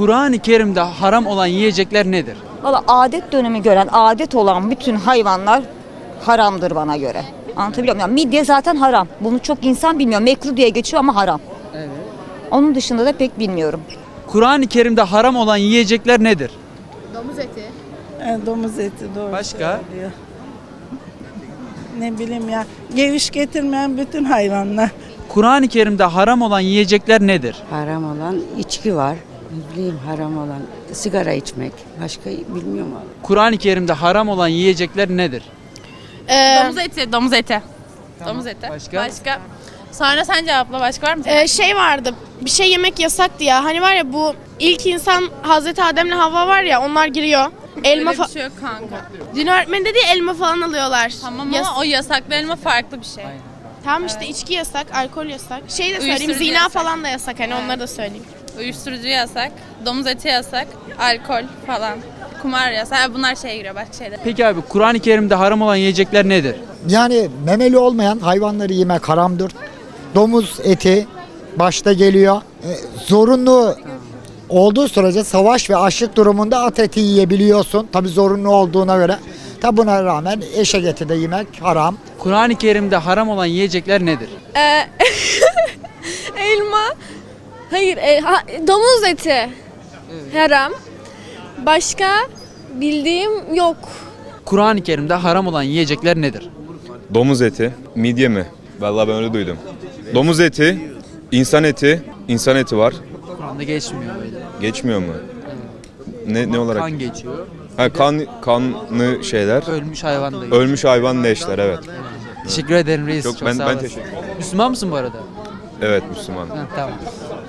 Kur'an-ı Kerim'de haram olan yiyecekler nedir? Valla adet dönemi gören, adet olan bütün hayvanlar haramdır bana göre. Anlatabiliyor muyum? Yani midye zaten haram. Bunu çok insan bilmiyor. Mekruh diye geçiyor ama haram. Evet. Onun dışında da pek bilmiyorum. Kur'an-ı Kerim'de haram olan yiyecekler nedir? E, domuz eti doğru Başka? söylüyor. Ne bileyim ya. Geviş getirmeyen bütün hayvanlar. Kur'an-ı Kerim'de haram olan yiyecekler nedir? Haram olan içki var. Ne bileyim haram olan sigara içmek. Başka bilmiyorum abi. Kur'an-ı Kerim'de haram olan yiyecekler nedir? domuz eti, domuz eti. Domuz eti. Başka? Başka. Sonra sen cevapla. Başka var mı? Ee, şey vardı. Bir şey yemek yasaktı ya. Hani var ya bu ilk insan Hazreti Adem'le Havva var ya onlar giriyor. Elma Öyle bir şey yok kanka. Din öğretmeni dedi elma falan alıyorlar. Tamam Yas- ama o yasaklı elma farklı bir şey. Tamam işte içki yasak, alkol yasak. Şey de söyleyeyim Uyuşturucu zina yasak. falan da yasak hani onları da söyleyeyim. Uyuşturucu yasak, domuz eti yasak, alkol falan. Kumar yasak. Bunlar şeye giriyor başka şeyler. Peki abi Kur'an-ı Kerim'de haram olan yiyecekler nedir? Yani memeli olmayan hayvanları yemek haramdır. Domuz eti başta geliyor. E, zorunlu olduğu sürece savaş ve açlık durumunda at eti yiyebiliyorsun. Tabi zorunlu olduğuna göre. Tabi buna rağmen eşek eti de yemek haram. Kur'an-ı Kerim'de haram olan yiyecekler nedir? Ee, elma. Hayır, e, ha- domuz eti. Haram. Başka bildiğim yok. Kur'an-ı Kerim'de haram olan yiyecekler nedir? Domuz eti, midye mi? Vallahi ben öyle duydum. Domuz eti, insan eti, insan eti var. Kur'an'da geçmiyor öyle. Geçmiyor mu? Ne ne olarak? Kan geçiyor. Ha kan kanlı şeyler. Ölmüş hayvan da geçiyor. Ölmüş hayvan leşler evet. Teşekkür ederim reis. Çok Çok ben sağ ben olasın. teşekkür ederim. Müslüman mısın bu arada? Evet Müslüman. Ha, tamam.